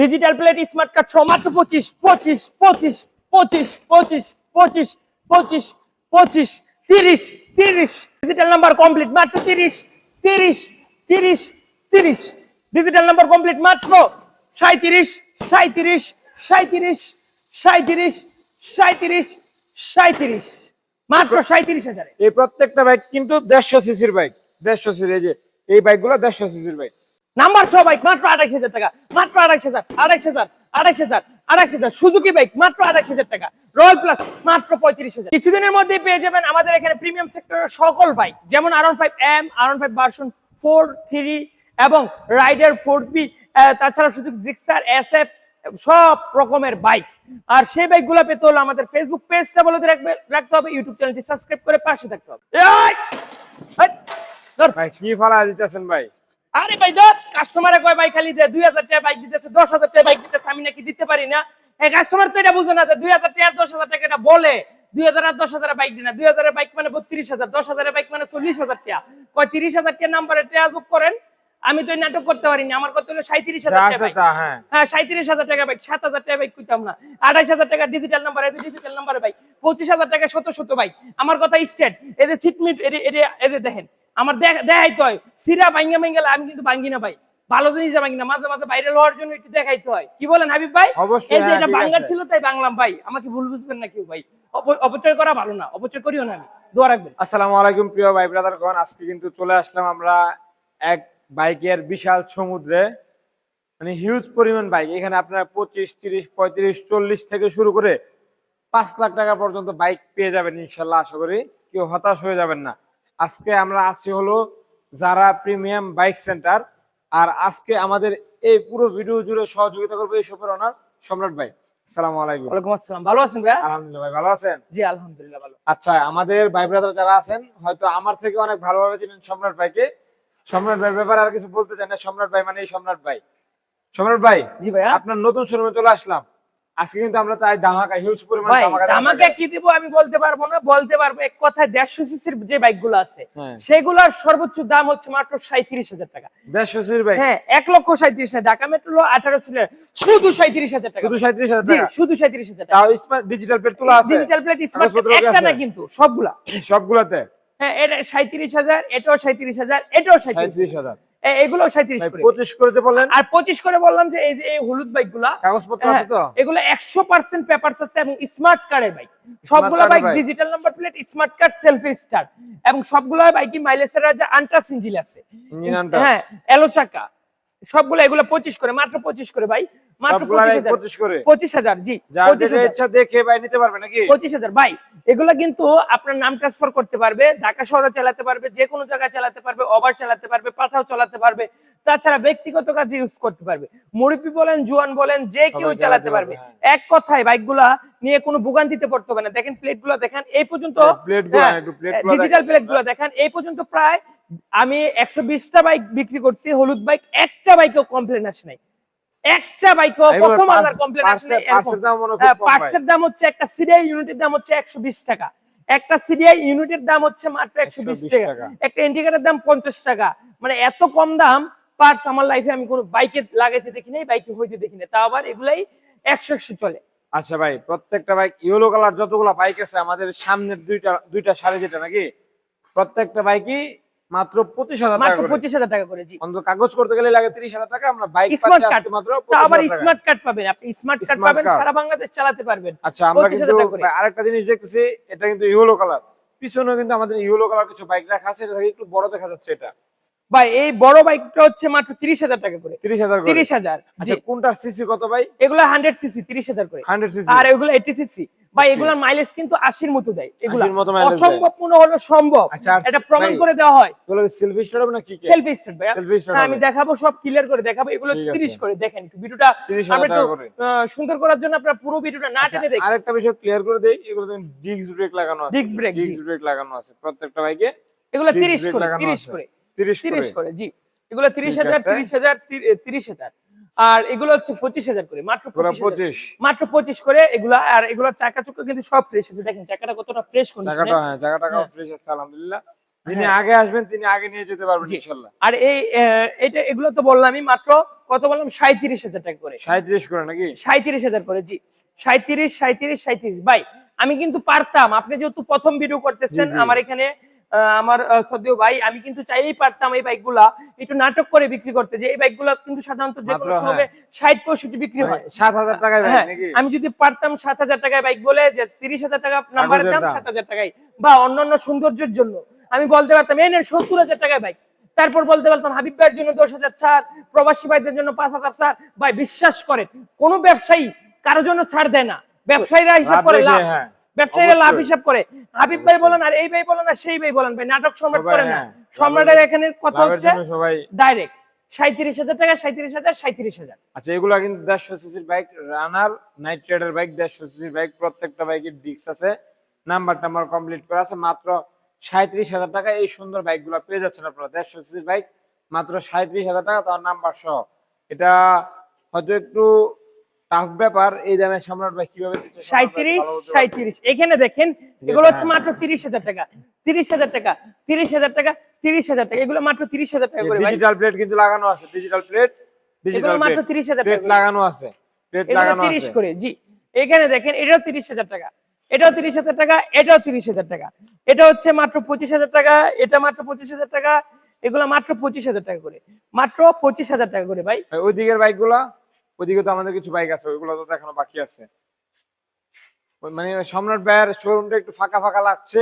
Digital plate smart card সহ মাত্র পঁচিশ পঁচিশ পঁচিশ পঁচিশ পঁচিশ পঁচিশ পঁচিশ পঁচিশ, তিরিশ তিরিশ। ডিজিটাল নাম্বার কমপ্লিট মাত্র তিরিশ তিরিশ তিরিশ তিরিশ। ডিজিটাল নাম্বার কমপ্লিট মাত্র সাঁত্রিশ সাঁত্রিশ সাঁত্রিশ সাঁত্রিশ সাঁত্রিশ সাঁত্রিশ মাত্র সাঁত্রিশ হাজার। এই প্রত্যেকটা বাইক কিন্তু দেড়শো সিসির বাইক দেড়শো সিসির এই যে, এই বাইকগুলো দেড়শো সিসির বাইক নাম্বার সহ বাইক মাত্র আঠাইশ হাজার টাকা, মাত্র আঠাইশ হাজার আঠাইশ হাজার আঠাইশ হাজার আঠাইশ হাজার। সুজুকি বাইক মাত্র আঠাইশ হাজার টাকা। রয়্যাল প্লাস মাত্র পঁয়ত্রিশ হাজার। কিছুদিনের মধ্যে পেয়ে যাবেন আমাদের এখানে প্রিমিয়াম সেক্টরের সকল বাইক যেমন R one five M R one five version four three এবং রাইডার ফোর বি তাছাড়া শুধু জিক্সার এস এফ সব রকমের বাইক আর সেই বাইকগুলো পেতে হলে আমাদের ফেসবুক পেজটা বলে রাখবে রাখতে হবে ইউটিউব চ্যানেলটি সাবস্ক্রাইব করে পাশে থাকতে হবে। ভাই, কি দিতেছেন ভাই? আরে ভাই ধর কাস্টমারে কয় ভাই খালি দে দুই হাজার টাকা বাইক দিতেছে, দশ হাজার টাকা বাইক দিতেছে, আমি নাকি দিতে পারি না? এই কাস্টমার তো এটা বুঝে না যে দুই হাজার টাকা আর দশ হাজার টাকা এটা বলে। দুই হাজার আর দশ হাজার বাইক দিনা। দুই হাজারের বাইক মানে বত্রিশ হাজার, দশ হাজারের বাইক মানে চল্লিশ হাজার টাকা। কয়, তিরিশ হাজার টাকা নাম্বারে টাকা যোগ করেন। আমি তো নাটক করতে পারিনি আমার কত হলো? সাঁত্রিশ হাজার টাকা হ্যাঁ। হ্যাঁ সাঁত্রিশ হাজার টাকা বাইক সাত হাজার টাকা বাইক কইতাম না। আঠাইশ হাজার টাকা ডিজিটাল নাম্বার এই ডিজিটাল নাম্বার বাইক পঁচিশ হাজার টাকা শত শত বাইক আমার কথা স্টেট এই যে সিটমিট এই যে দেখেন আমার দেখ- দেখাইতে হয় সিরা ভাঙ্গা ভাঙ্গা আমি কিন্তু ভাঙ্গি না ভাই। ভালো জিনিস ভাঙ্গি না মাঝে মাঝে ভাইরাল হওয়ার জন্য একটু দেখাইতে হয়। কি বলেন হাবিব ভাই? অবশ্যই, এই যে হ্যাঁ, এটা বাংলা ছিল তাই বাংলাম ভাই। আমাকে ভুল বুঝবেন না কেউ ভাই। অপচয় করা ভালো না অপচয় করিও না আমি। দোয়া রাখবেন। আসসালামু আলাইকুম প্রিয় ভাই ব্রাদার গণ আজকে কিন্তু চলে আসলাম আমরা এক বাইকের বিশাল সমুদ্রে মানে হিউজ পরিমাণ বাইক এখানে আপনারা পঁচিশ তিরিশ পঁয়ত্রিশ চল্লিশ থেকে শুরু করে পাঁচ লাখ টাকা পর্যন্ত বাইক পেয়ে যাবেন ইনশাল্লাহ আশা করি। কেউ হতাশ হয়ে যাবেন না। আজকে আমরা আসছি হলো যারা প্রিমিয়াম বাইক সেন্টার আর আজকে আমাদের এই পুরো ভিডিও জুড়ে সহযোগিতা করবে এই শপের অনার সম্রাট ভাই। আসসালামু আলাইকুম। ওয়ালাইকুম আসসালাম। ভালো আছেন ভাই আলহামদুলিল্লাহ ভাই ভালো আছেন? জি আলহামদুলিল্লাহ ভালো। আচ্ছা আমাদের ভাই ব্রাদার যারা আছেন হয়তো আমার থেকে অনেক ভালোভাবে চিনেন সম্রাট ভাইকে। সম্রাট ভাইয়ের ব্যাপারে আর কিছু বলতে চাই না? সম্রাট ভাই মানে এই সম্রাট ভাই। সম্রাট ভাই জি ভাইয়া। আপনার নতুন শোরুমে চলে আসলাম। আজকে কিন্তু আমরা তাই ধামাকা হিউজ পরিমাণে ভাই ধামাকা কি দিব আমি বলতে পারব না? বলতে পারব এক কথায় দেড়শো সিসির যে বাইকগুলো আছে হ্যাঁ। সেগুলোর সর্বোচ্চ দাম হচ্ছে মাত্র সাঁত্রিশ হাজার টাকা। দেড়শো সির ভাই হ্যাঁ এক লক্ষ সাঁত্রিশ হাজার ঢাকা মেট্রো আঠারো সিলের শুধু সাঁত্রিশ হাজার টাকা। শুধু সাঁত্রিশ হাজার টাকা? শুধু সাঁত্রিশ হাজার টাকা। ডিজিটাল প্লেট তোলা আছে। ডিজিটাল প্লেট স্মার্ট একটা না কিন্তু সবগুলা। সবগুলাতে? এটা সাঁত্রিশ হাজার এটাও সাঁত্রিশ হাজার এটাও সাঁত্রিশ হাজার। এগুলো সাঁত্রিশ করে। পঁচিশ করে বললেন? আর পঁচিশ করে বললাম যে এই যে এই হলুদ বাইকগুলা কাগজপত্র হ্যাঁ, আছে তো? এগুলো একশো পার্সেন্ট পেপার আছে এবং স্মার্ট কার্ডের বাইক সবগুলো bike digital number plate smart card self start এবং সবগুলো বাইকই মাইলেজের রাজা আন্ট্রাস ইঞ্জিল আছে। হ্যাঁ এলো চাকা। সবগুলো এগুলো পঁচিশ করে মাত্র পঁচিশ করে ভাই মাত্র পঁচিশ করে? পঁচিশ হাজার জি ইচ্ছা দেখে ভাই নিতে পারবে নাকি? পঁচিশ হাজার ভাই এগুলো কিন্তু আপনার নাম ট্রান্সফার করতে পারবে ঢাকা শহরে চালাতে পারবে যে কোনো জায়গায় চালাতে পারবে ওভার চালাতে পারবে পাঠাও চালাতে পারবে তাছাড়া ব্যক্তিগত কাজে ইউজ করতে পারবে। মুরব্বী বলেন জুয়ান বলেন যে কেউ চালাতে পারবে পারবে, এক কথায় বাইকগুলা নিয়ে কোনো ভোগান্তিতে পড়তে হবে না। দেখেন প্লেটগুলো দেখেন এই পর্যন্তগুলো হ্যাঁ, একটু প্লেট ডিজিটাল প্লেটগুলো দেখেন এই পর্যন্ত প্রায় আমি একশো বিশটা বাইক বিক্রি করছি হলুদ বাইক একটা বাইকেও কমপ্লেন আসে নাই। একটা বাইকও প্রথম আলার কমপ্লেন আসে নাই হয়। পার্টসের দাম হচ্ছে একটা সিডিআই ইউনিটের দাম হচ্ছে একশো বিশ টাকা। একটা সিডিআই ইউনিটের দাম হচ্ছে মাত্র একশো বিশ টাকা। একটা ইন্ডিকেটার দাম পঞ্চাশ টাকা। মানে এত কম দাম পার্টস আমার লাইফে আমি কোনো বাইকে লাগাইতে দেখি নাই বাইকে হইতে দেখি নাই। তা আবার এগুলাই একশো একশো চলে। আচ্ছা ভাই প্রত্যেকটা বাইক ইয়েলো কালার যতগুলা বাইক আছে আমাদের সামনের দুইটা দুইটা সারি যেটা নাকি প্রত্যেকটা বাইকই মাত্র পঁচিশ হাজার মাত্র পঁচিশ হাজার টাকা করে জি। অন্তত কাগজ করতে গেলে লাগে তিরিশ হাজার টাকা আমরা বাইক স্মার্ট কার্ড মাত্র আবার স্মার্ট কার্ড পাবেন আপনি। স্মার্ট কার্ড পাবেন সারা বাংলাদেশ চালাতে পারবেন। আচ্ছা আমরা কিন্তু আরেকটা জিনিস দেখতেছি এটা কিন্তু ইয়েলো কালার পিছনে কিন্তু আমাদের ইয়েলো কালার কিছু বাইক রাখা আছে এটা একটু বড় দেখা যাচ্ছে এটা। ভাই এই বড় বাইকটা হচ্ছে মাত্র তিরিশ হাজার টাকা করে। তিরিশ হাজার তিরিশ হাজার। আচ্ছা কোনটার সিসি কত ভাই? এগুলো হান্ড্রেড সিসি তিরিশ হাজার করে। Hundred CC. আর এগুলো এইটি সিসি। ভাই এগুলোর মাইলেজ কিন্তু আশির মতো দেয়। এগুলো 80 মতো mileage দেয়। অসম্ভব মনে হলো সম্ভব। আচ্ছা এটা প্রমাণ করে দেওয়া হয়। এগুলো সেলফি স্টার্ট হবে না কি? সেলফি স্টার্ট হ্যাঁ, আমি দেখাবো সব ক্লিয়ার করে দেখাবো। এগুলো ঠিক আছে। তিরিশ করে। দেখেন একটু ভিডিওটা 30,000 আমরা একটু টাকা করে। আহ, সুন্দর করার জন্য আপনার পুরো ভিডিওটা না টেনে দেখি আরেকটা বিষয় ক্লিয়ার করে দেই। এগুলো ডিস্ক ব্রেক লাগানো আছে। Brake, জি। ডিস্ক ব্রেক লাগানো আছে। প্রত্যেকটা বাইকে এগুলো disc তিরিশ brake করে লাগানো তিরিশ আছে। করে। 30 তিরিশ করে। করে জি। এগুলো তিরিশ হাজার তিরিশ হাজার তিরিশ হাজার। আর এগুলো হচ্ছে পঁচিশ হাজার করে মাত্র পুরো 25,000 25 মাত্র পঁচিশ করে এগুলা আর চাকা চুকা কিন্তু সব ফ্রেশ আছে। দেখেন চাকাটা কতটা ফ্রেশ হ্যাঁ। ফ্রেশ আছে আলহামদুলিল্লাহ। যিনি হ্যাঁ। আগে আসবেন তিনি আগে নিয়ে যেতে পারবেন জি। ইনশাল্লাহ। আর এই এটা এগুলো তো বললামই মাত্র কত বললাম? সাঁত্রিশ হাজার টাকা করে। সাঁত্রিশ করে নাকি? সাঁত্রিশ হাজার করে জি। সাঁত্রিশ সাঁত্রিশ সাঁত্রিশ ভাই আমি কিন্তু পারতাম। আপনি যেহেতু প্রথম ভিডিও করতেছেন। আমার এখানে আমার সদ্য ভাই আমি কিন্তু চাইলেই পারতাম এই বাইকগুলা একটু নাটক করে বিক্রি করতে যে এই বাইকগুলা কিন্তু সাধারণত যে কোনো মাত্র, সময় ষাট পঁয়ষট্টি বিক্রি হয়। সাত হাজার টাকায় হ্যাঁ, আমি যদি পারতাম সাত হাজার টাকায় বাইক বলে যে তিরিশ হাজার টাকা নাম্বারের দাম। সাত হাজার টাকায়। বা অন্যান্য সৌন্দর্যের জন্য। আমি বলতে পারতাম এই নেন সত্তর হাজার টাকায় বাইক। তারপর বলতে পারতাম হাবিব ভাইয়ের জন্য দশ হাজার ছাড় প্রবাসী ভাইদের জন্য পাঁচ হাজার ছাড়। ভাই বিশ্বাস করেন কোনো ব্যবসায়ী কারোর জন্য ছাড় দেয় না। ব্যবসায়ীরা হিসাব করে লাভ। হ্যাঁ। ব্যবসায়ীরা লাভ হিসাব করে। হাবিব ভাই বলেন আর এই ভাই বলেন আর সেই ভাই বলেন ভাই নাটক সম্রাট করে না। হ্যাঁ, সম্রাটের এখানে কথা হচ্ছে? সবাই ডাইরেক্ট সাঁত্রিশ হাজার টাকা সাঁত্রিশ হাজার সাঁত্রিশ হাজার। আচ্ছা এগুলা কিন্তু দেড়শো সিসির bike runner knight rider bike দেড়শো সিসির বাইক প্রত্যেকটা বাইকের ডিস্ক আছে। নাম্বার টাম্বার কমপ্লিট করা আছে মাত্র সাঁত্রিশ হাজার টাকা। এই সুন্দর বাইকগুলা পেয়ে যাচ্ছেন আপনারা দেড়শো সিসির বাইক মাত্র সাঁত্রিশ হাজার টাকা তার নাম্বার সহ। এটা হয়তো একটু টাফ ব্যাপার এই দামে সম্রাট ভাই কীভাবে সাঁত্রিশ। সাঁত্রিশ এখানে দেখেন এগুলো হচ্ছে। মাত্র তিরিশ হাজার টাকা। তিরিশ হাজার টাকা তিরিশ হাজার টাকা তিরিশ হাজার টাকা। এগুলো মাত্র তিরিশ হাজার টাকা করে ডিজিটাল প্লেট কিন্তু লাগানো আছে ডিজিটাল প্লেট ডিজিটাল মাত্র তিরিশ হাজার প্লেট লাগানো আছে প্লেট এগুলো লাগানো তিরিশ করে জি। এখানে দেখেন এটাও তিরিশ হাজার টাকা এটাও তিরিশ হাজার টাকা এটাও তিরিশ হাজার টাকা। এটা হচ্ছে মাত্র পঁচিশ হাজার টাকা এটা মাত্র পঁচিশ হাজার টাকা এগুলো মাত্র পঁচিশ হাজার টাকা করে। মাত্র পঁচিশ হাজার টাকা করে ভাই। ভাই, ওই দিকের বাইকগুলা? ওইদিকে তো আমাদের কিছু বাইক আছে ওইগুলো তো এখনও বাকি আছে। মানে সম্রাট ভাইয়ের শোরুমটা একটু ফাঁকা ফাঁকা লাগছে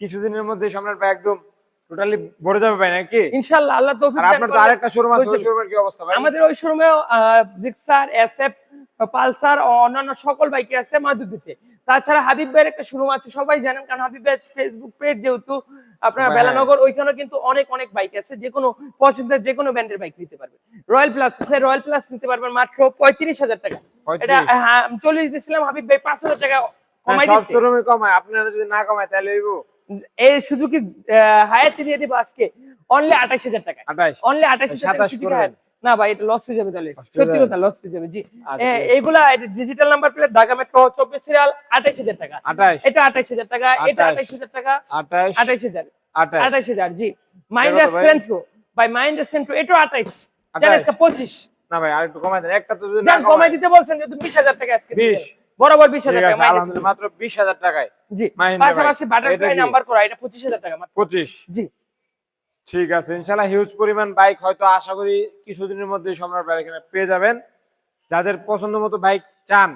কিছুদিনের মধ্যে সম্রাট ভাই একদম টোটালি ভরে যাবে ভাই নাকি? ইনশাল্লাহ আল্লাহ তৌফিক দান আপনার তো আরেকটা শোরুম আছে। শোরুমের কি অবস্থা ভাই? আমাদের ওই শোরুমে জিক্সার এসএফ পালসার ও অন্যান্য সকল বাইকে আছে মাধুরীতে তাছাড়া হাবিব ভাইয়ের একটা শোরুম আছে সবাই জানেন কারণ হাবিব ভাই ফেসবুক পেজ যেহেতু আপনার হ্যাঁ। বেলানগর ওইখানে কিন্তু অনেক অনেক বাইক আছে যে কোনো পছন্দের যে কোনো ব্র্যান্ডের বাইক নিতে পারবেন। রয়্যাল প্লাস আছে রয়্যাল প্লাস নিতে পারবেন মাত্র পঁয়ত্রিশ হাজার টাকা। এটা হ্যাঁ, চল্লিশ দিয়েছিলাম হাবিব ভাই পাঁচ হাজার টাকা কমাই হ্যাঁ, সব দিচ্ছে। শোরুমে কমায় আপনারা যদি না কমায় তাহলে হইব? এই সুজুকি হায়াতি দিয়ে দিব আজকে। অনলি আঠাশ হাজার টাকা অনলি আঠাশ হাজার টাকা 27 সুজুকি করবেন। হায়াত না ভাই এটা লস হয়ে যাবে তাহলে। সত্যি কথা লস হয়ে যাবে জি। আচ্ছা, এইগুলা digital number plate Dhaka metro চব্বিশ সিরিয়াল আঠাইশ হাজার টাকা। এটা আঠাইশ হাজার টাকা এটা 28 আঠাইশ হাজার টাকা আঠাইশ। হাজার। আঠাইশ। হাজার জি। মাইন্ডার সেন্ট্রো ভাই। মাইন্ডার সেন্ট্রো এটাও আঠাইশ। 28 জানেন পঁচিশ। না ভাই আরেকটু কমাই দেন। একটা তো যদি কমাই দিতে বলছেন যেহেতু বিশ হাজার টাকা আজকে 20 বরাবর বিশ হাজার টাকা আলহামদুলিল্লাহ মাত্র বিশ হাজার টাকায়। জি। পাশাপাশি বাটারফ্লাই নাম্বার করা এটা পঁচিশ হাজার টাকা মাত্র। পঁচিশ। জি। ঠিক আছে, ইনশাল্লাহ হিউজ পরিমাণ বাইক হয়তো আশা করি কিছুদিনের মধ্যে সম্রাট ভাই এখানে পেয়ে যাবেন। যাদের পছন্দ মতো বাইক চান,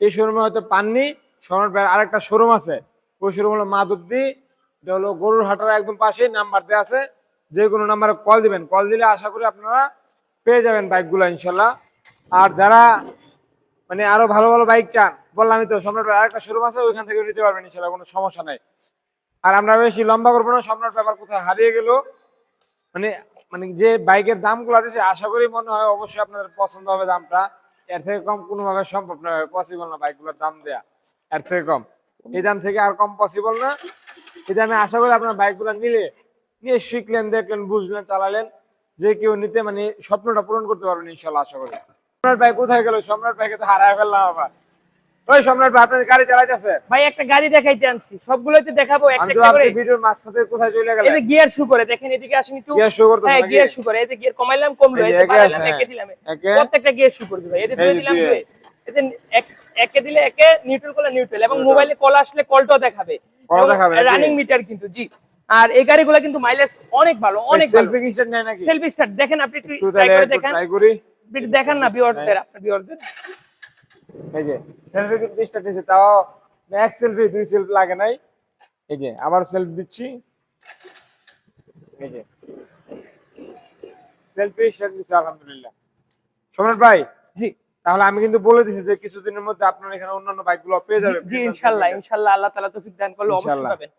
এই শোরুমে হয়তো পাননি। সম্রাট ভাইয়ের আরেকটা শোরুম আছে, ওই শোরুম হলো মাধবদি। এটা হলো গরুর হাটার একদম পাশে নাম্বার দেওয়া আছে। যে কোনো নাম্বারে কল দিবেন। কল দিলে আশা করি আপনারা পেয়ে যাবেন বাইকগুলো ইনশাল্লাহ। আর যারা মানে আরও ভালো ভালো বাইক চান বললামই তো, সম্রাট ভাই আরেকটা শোরুম আছে, ওইখান থেকে নিতে পারবেন, ইনশাল্লাহ, কোনো সমস্যা নাই। আর আমরা বেশি লম্বা করব না, সম্রাট ব্যাপার কোথায় হারিয়ে গেল মানে মানে যে বাইকের দামগুলো দিছে, আশা করি মনে হয় অবশ্যই আপনাদের পছন্দ হবে দামটা। এর থেকে কম কোনোভাবে সম্ভব নয় পসিবল না বাইকগুলোর দাম দেয়া। এর থেকে কম। এই দাম থেকে আর কম পসিবল না। এই দামে আশা করি আপনার বাইকগুলো নিলে, নিয়ে শিখলেন, দেখলেন, বুঝলেন, চালালেন। যে কেউ নিতে মানে স্বপ্নটা পূরণ করতে পারবেন ইনশাল্লাহ, আশা করি। সম্রাট ভাই কোথায় গেল? সম্রাট ভাইকে তো হারায় ফেললাম আবার। ওই সম্রাট ভাই আপনাদের গাড়ি চালাইতেছে? ভাই একটা গাড়ি দেখাইতে আনছি। সবগুলোতে দেখাবো একটা তো একটা করে ভিডিওর মাঝখান কোথায় চলে এই যে গিয়ার শু করে দেখেন এদিকে আসেন একটু। গিয়ার শো করতে হ্যাঁ গিয়ার শু করে এই যে গিয়ার কমাইলাম কমলো এই এই যে বাড়াইলাম একে দিলাম। প্রত্যেকটা গিয়ার শু করে এতে এই যে দিলাম দুয়ে। দুয়ে। এতে এক- একে দিলে একে নিউট্রাল করলে নিউট্রাল এবং মোবাইলে কল আসলে কলটাও দেখাবে। রানিং মিটার কিন্তু জি। আর এই গাড়িগুলো কিন্তু মাইলেজ অনেক ভালো অনেক ভালো। সেলফি কিস্টেন নেয় নাকি? সেলফি স্টার্ট দেখেন আপনি একটু ট্রাই করে দেখেন। দেখেন না ভিউয়ারদের আপনার ভিউয়ারদের এই যে সেলফি দিছে তাও এক সেলফি দুই সেলফি লাগে নাই। এই যে আবার সেলফি দিচ্ছি। এই যে সেলফি আলহামদুলিল্লাহ। সম্রাট ভাই জি। তাহলে আমি কিন্তু বলে দিছি যে কিছুদিনের মধ্যে আপনার এখানে অন্যান্য বাইকগুলো পেয়ে যাবে জি ইনশাআল্লাহ ইনশাআল্লাহ আল্লাহ তাআলা তৌফিক দান করলে অবশ্যই পাবেন।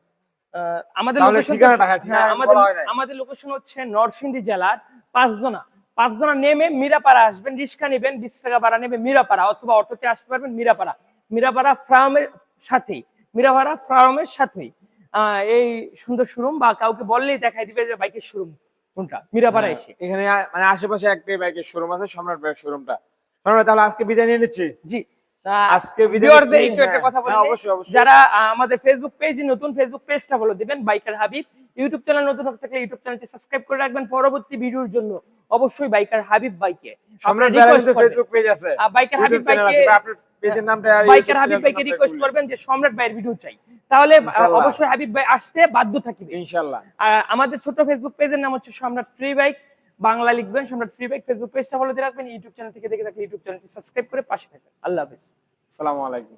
আমাদের লোকেশন হ্যাঁ, আমাদের হয় নাই। আমাদের লোকেশন হচ্ছে নরসিংদী জেলার পাঁচদোনা। পাঁচদোনা নেমে মিরাপাড়া আসবেন রিক্সা নেবেন বিশ টাকা ভাড়া নেবে মিরাপাড়া অথবা অটোতে আসতে পারবেন মিরাপাড়া। মিরাপাড়া ফার্মের সাথেই মিরাপাড়া ফার্মের সাথেই। এই সুন্দর শোরুম বা কাউকে বললেই দেখাই দিবে যে বাইকের শোরুম কোনটা মিরাপাড়া এসে। এখানে মানে আশেপাশে একটাই বাইকের শোরুম আছে সম্রাট ভাইয়ের শোরুমটা ভাই, তাহলে আজকে বিদায় নিয়ে নিচ্ছি? জি। আজকে ভিউয়ারদের একটু একটা হ্যাঁ, কথা বলি। হ্যাঁ, যারা আমাদের ফেসবুক পেজ নতুন ফেসবুক পেজটা হলো দিবেন বাইকার হাবিব। ইউটিউব চ্যানেল নতুন হয়ে থাকলে ইউটিউব চ্যানেলটি সাবস্ক্রাইব করে রাখবেন পরবর্তী ভিডিওর জন্য। অবশ্যই বাইকার হাবিব বাইকে। আপনারা request ফেসবুক পেজ আছে। বাইকার হাবিব বাইকে। আপনার পেজের নামটা বাইকার হাবিব নামটা রিকোয়েস্ট করবেন। যে সম্রাট ভাইয়ের ভিডিও চাই। তাহলে অবশ্যই হাবিব ভাই আসতে বাধ্য থাকবে। ইনশাল্লাহ। আর আমাদের ছোট ফেসবুক পেজের নাম হচ্ছে সম্রাট ফ্রি বাইক বাংলা লিখবেন সম্রাট ফ্রি বাইক ফেসবুক পেজটা ফলো দিয়ে রাখবেন। ইউটিউব চ্যানেল থেকে দেখে থাকলে ইউটিউব চ্যানেলটি সাবস্ক্রাইব করে পাশে থাকবেন। আল্লাহ হাফিজ। আসসালামু আলাইকুম।